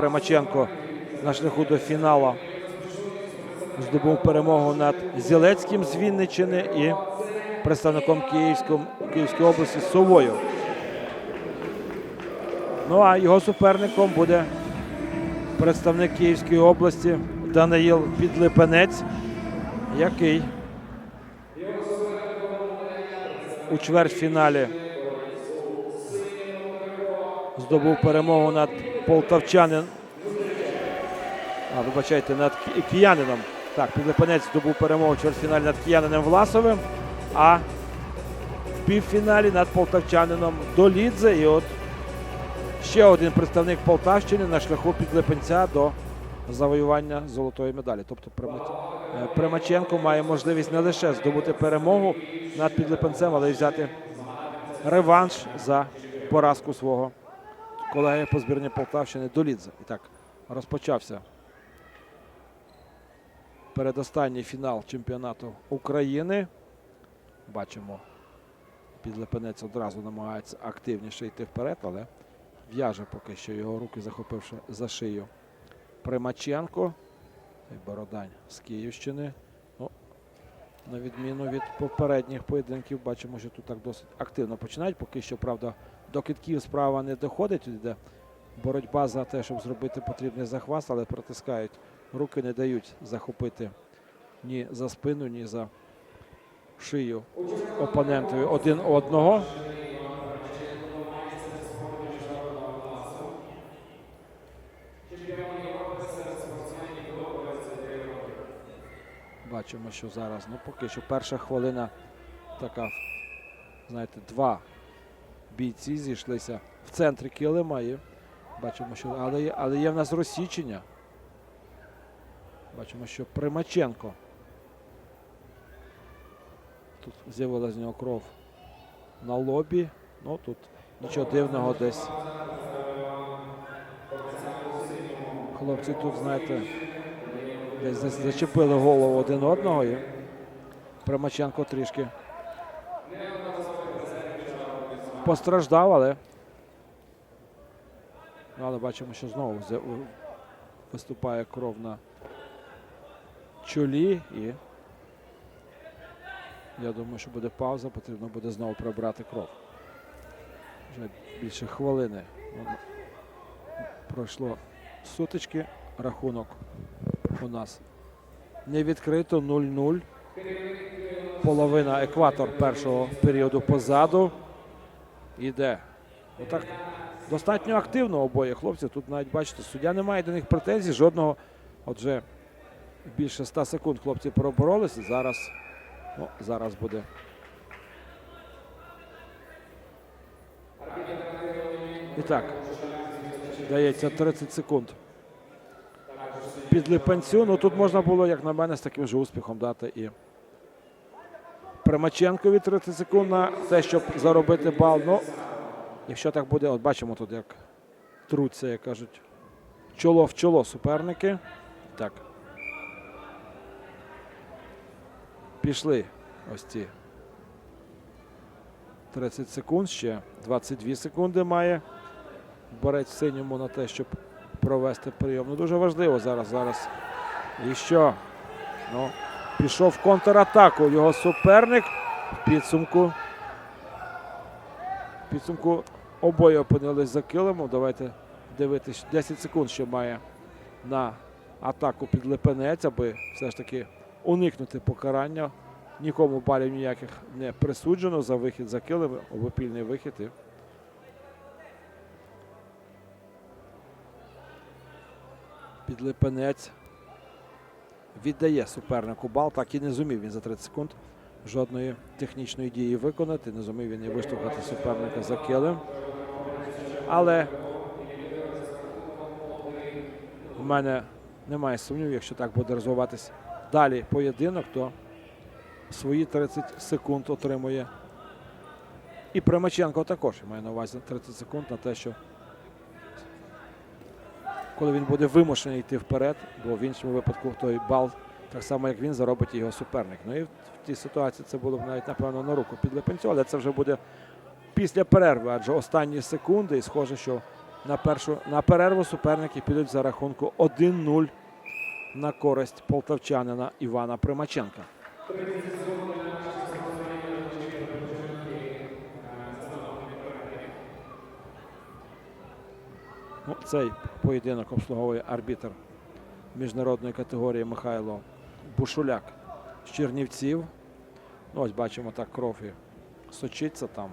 Примаченко на шляху до фіналу здобув перемогу над Зілецьким з Вінниччини і представником Київської області Совою. Ну а його суперником буде представник Київської області Даниїл Підлипенець, який у чвертьфіналі здобув перемогу над полтавчанин. А, вибачайте, над ки- киянином. Так, Підлипанець здобув перемогу в чвертьфіналі над киянином Власовим, а в півфіналі над полтавчанином Долідзе. І от ще один представник Полтавщини на шляху Підлипенця до завоювання золотої медалі. Тобто е, Примаченко має можливість не лише здобути перемогу над Підлипенцем, але й взяти реванш за поразку свого колеги по збірні Полтавщини Долідзе. І так, розпочався передостанній фінал чемпіонату України. Бачимо, підлепенець одразу намагається активніше йти вперед, але в'яже поки що його руки, захопивши за шию Примаченко. Бородань з Київщини. Ну, на відміну від попередніх поєдинків, бачимо, що тут так досить активно починають. Поки що, правда, до китків справа не доходить. Йде боротьба за те, щоб зробити потрібний захват, але притискають. Руки не дають захопити ні за спину, ні за шию опонентові один одного. Бачимо, що зараз, ну поки що перша хвилина така, знаєте, два бійці зійшлися в центрі килима бачимо, що але але є в нас розсічення. Бачимо, що Примаченко. Тут з'явилася з нього кров на лобі. Ну тут нічого дивного десь. Хлопці тут, знаєте, десь зачепили голову один одного і Примаченко трішки постраждав, але. Ну, Але бачимо, що знову виступає кров на чолі і я думаю, що буде пауза, потрібно буде знову прибрати кров. Вже більше хвилини пройшло сутички. Рахунок у нас не відкрито 0-0. Половина екватор першого періоду позаду. Іде. Отак достатньо активно обоє хлопців. Тут навіть бачите, суддя не має до них претензій. Жодного. Отже, більше 100 секунд хлопці проборолися. Зараз, ну, зараз буде. І так, дається 30 секунд. Під Липанцю. Ну тут можна було, як на мене, з таким же успіхом дати і Примаченкові 30 секунд на те, щоб заробити бал. Ну, якщо так буде, от бачимо тут, як труться, як кажуть, чоло в чоло суперники. Так. Пішли ось ці 30 секунд. Ще 22 секунди має борець синьому на те, щоб провести прийом. Ну дуже важливо зараз. зараз. І що? Ну, пішов в контратаку його суперник в підсумку. В підсумку обоє опинились за килимом. Давайте дивитись 10 секунд, що має на атаку під Липенець, аби все ж таки уникнути покарання. Нікому балів ніяких не присуджено за вихід за килим, обопільний вихід. Підлипенець віддає супернику бал. Так і не зумів він за 30 секунд жодної технічної дії виконати. Не зумів він і виштовхати суперника за килим. Але в мене немає сумнівів, якщо так буде розвиватись далі поєдинок, то свої 30 секунд отримує. І Примаченко також я маю на увазі 30 секунд на те, що коли він буде вимушений йти вперед, бо в іншому випадку той бал, так само як він, заробить його суперник. Ну і в тій ситуації це було б навіть, напевно, на руку під Липенцю, але це вже буде після перерви, адже останні секунди, і схоже, що на першу на перерву суперники підуть за рахунку 1-0 на користь полтавчанина Івана Примаченка. Цей поєдинок обслуговує арбітр міжнародної категорії Михайло Бушуляк з Чернівців. Ну, ось бачимо так кров і сочиться там.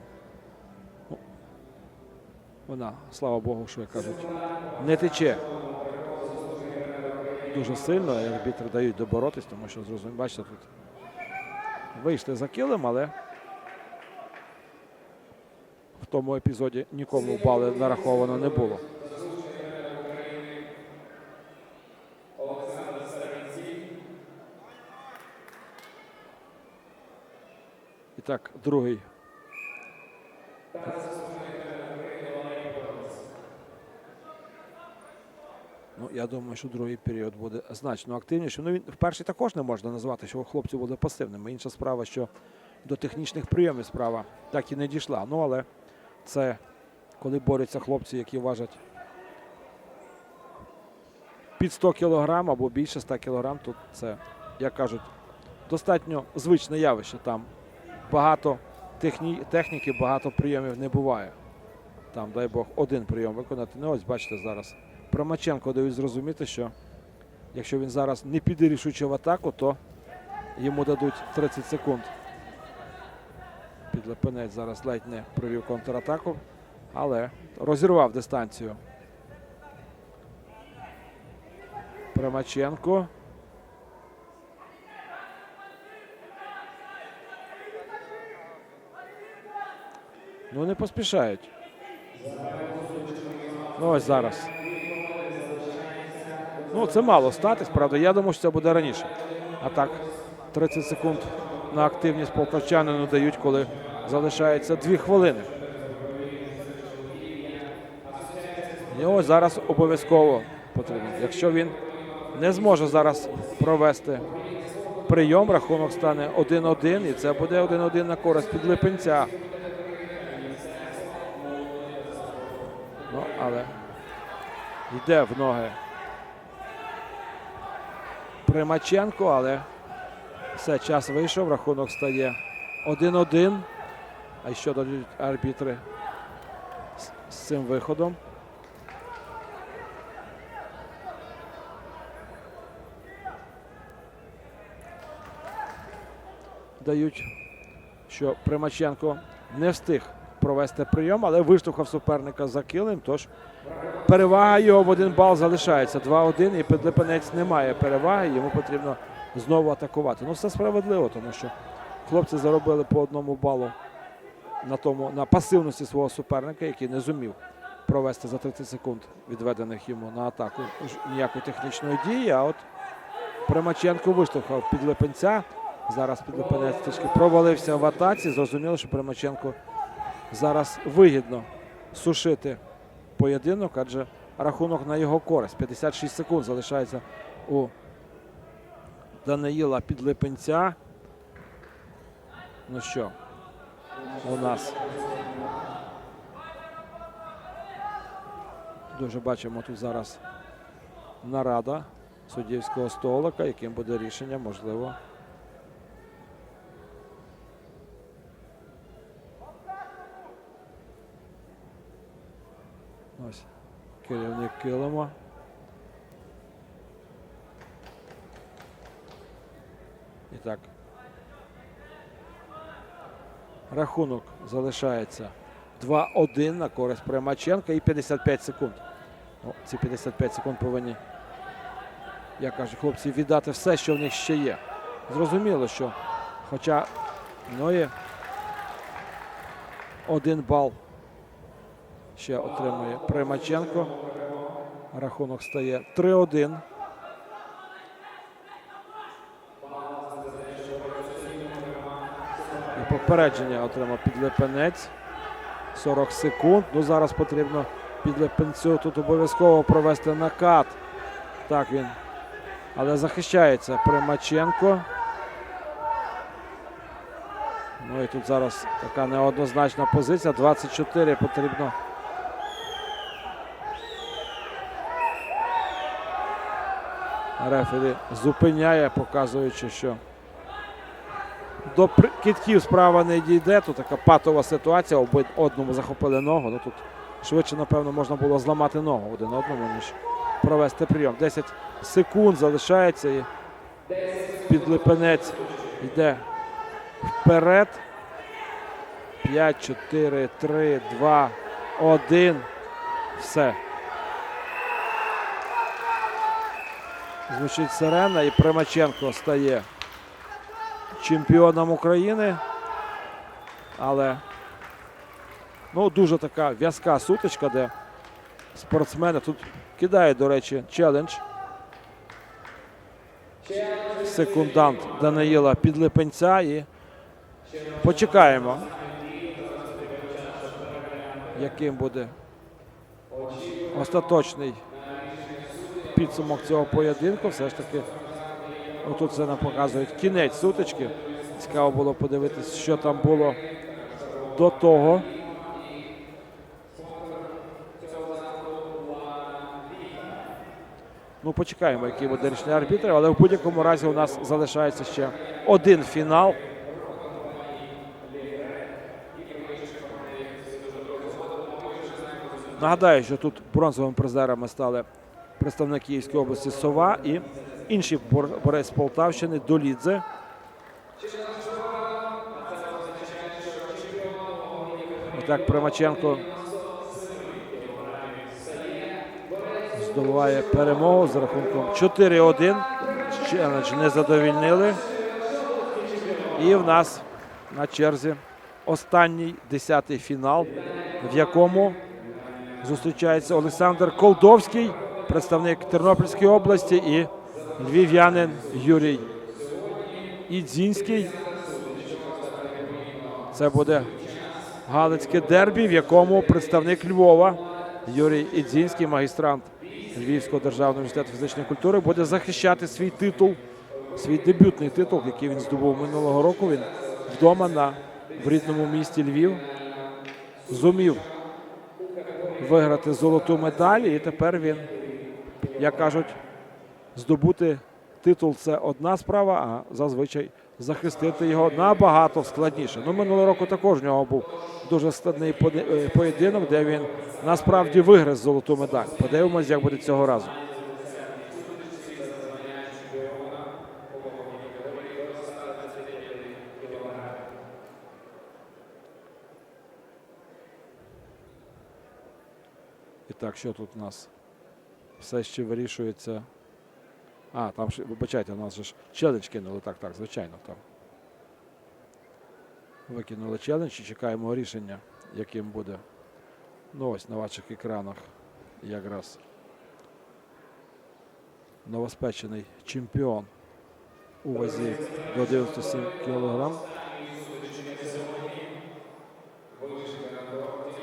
Ну, вона, слава Богу, що як кажуть, не тече дуже сильно, арбітри дають доборотись, тому що зрозуміло, бачите, тут вийшли за килим, але в тому епізоді нікому бали нараховано не було. І так, другий. Ну, я думаю, що другий період буде значно активнішим. Ну, він в перший також не можна назвати, що хлопці були пасивними. Інша справа, що до технічних прийомів справа так і не дійшла. Ну, але це коли борються хлопці, які важать під 100 кг або більше 100 кг, то це, як кажуть, достатньо звичне явище. Там багато техні... техніки, багато прийомів не буває. Там, дай Бог, один прийом виконати. Ну, ось бачите зараз. Промаченко дають зрозуміти, що якщо він зараз не піде рішуче в атаку, то йому дадуть 30 секунд. Підлепенець зараз ледь не провів контратаку, але розірвав дистанцію. Примаченко. Ну, не поспішають. Ну, ось зараз. Ну, це мало статись, правда. Я думаю, що це буде раніше. А так, 30 секунд на активність полтавчанину дають, коли залишається 2 хвилини. Ось зараз обов'язково потрібно. Якщо він не зможе зараз провести прийом, рахунок стане 1-1, і це буде 1-1 на користь підлипенця. Ну, але йде в ноги Примаченко, але все, час вийшов, рахунок стає 1-1. А що дають арбітри з цим виходом? Дають, що Примаченко не встиг провести прийом, але виштовхав суперника за килим. Тож перевага його в один бал залишається. 2-1 і Підлипенець не має переваги. Йому потрібно знову атакувати. Ну, все справедливо, тому що хлопці заробили по одному балу на тому на пасивності свого суперника, який не зумів провести за 30 секунд відведених йому на атаку ніякої технічної дії. А от Примаченко виштовхав Підлипенця. Зараз Підлипенець трішки провалився в атаці. Зрозуміло, що Примаченко зараз вигідно сушити поєдинок, адже рахунок на його користь. 56 секунд залишається у Даниїла Підлипенця. Ну що, у нас дуже бачимо тут зараз нарада суддівського столика, яким буде рішення, можливо. Ось керівник килима. І так. Рахунок залишається 2-1 на користь Примаченка і 55 секунд. Ну, ці 55 секунд повинні, як кажуть хлопці, віддати все, що в них ще є. Зрозуміло, що хоча ну і один бал ще отримує Примаченко. Рахунок стає 3-1. Попередження отримав підлепенець. 40 секунд. Ну зараз потрібно підлепенцю тут обов'язково провести накат. Так він. Але захищається Примаченко. Ну і тут зараз така неоднозначна позиція. 24 потрібно Рефері зупиняє, показуючи, що до кітків справа не дійде. Тут така патова ситуація. Оби одному захопили ногу. Ну тут швидше, напевно, можна було зламати ногу один одному, ніж провести прийом. 10 секунд залишається і підлипенець йде вперед. 5, 4, 3, 2, 1. Все. Звучить сирена і Примаченко стає чемпіоном України. Але ну, дуже така в'язка сутичка, де спортсмени тут кидають, до речі, челендж. Секундант Даниїла Підлипенця і почекаємо, яким буде остаточний підсумок цього поєдинку. Все ж таки, отут це нам показують кінець сутички. Цікаво було подивитися, що там було до того. Ну, почекаємо, який буде рішення арбітрів, але в будь-якому разі у нас залишається ще один фінал. Нагадаю, що тут бронзовими призерами стали представник Київської області Сова і інший бор- борець Полтавщини Долідзе. Так, Примаченко здобуває перемогу з рахунком 4-1. Челендж не задовільнили. І в нас на черзі останній десятий фінал, в якому зустрічається Олександр Колдовський, представник Тернопільської області, і львів'янин Юрій Ідзінський. Це буде Галицьке дербі, в якому представник Львова Юрій Ідзінський, магістрант Львівського державного університету фізичної культури, буде захищати свій титул, свій дебютний титул, який він здобув минулого року. Він вдома на в рідному місті Львів зумів виграти золоту медаль, і тепер він, як кажуть, здобути титул це одна справа, а зазвичай захистити його набагато складніше. Ну, минулого року також у нього був дуже складний е, поєдинок, де він насправді виграв золоту медаль. Подивимось, як буде цього разу. І так, що тут у нас? Все ще вирішується. А, там ще, вибачайте, у нас же ж челендж кинули. Так, так, звичайно, там. Викинули челендж і чекаємо рішення, яким буде. Ну ось на ваших екранах якраз новоспечений чемпіон у вазі до 97 кг.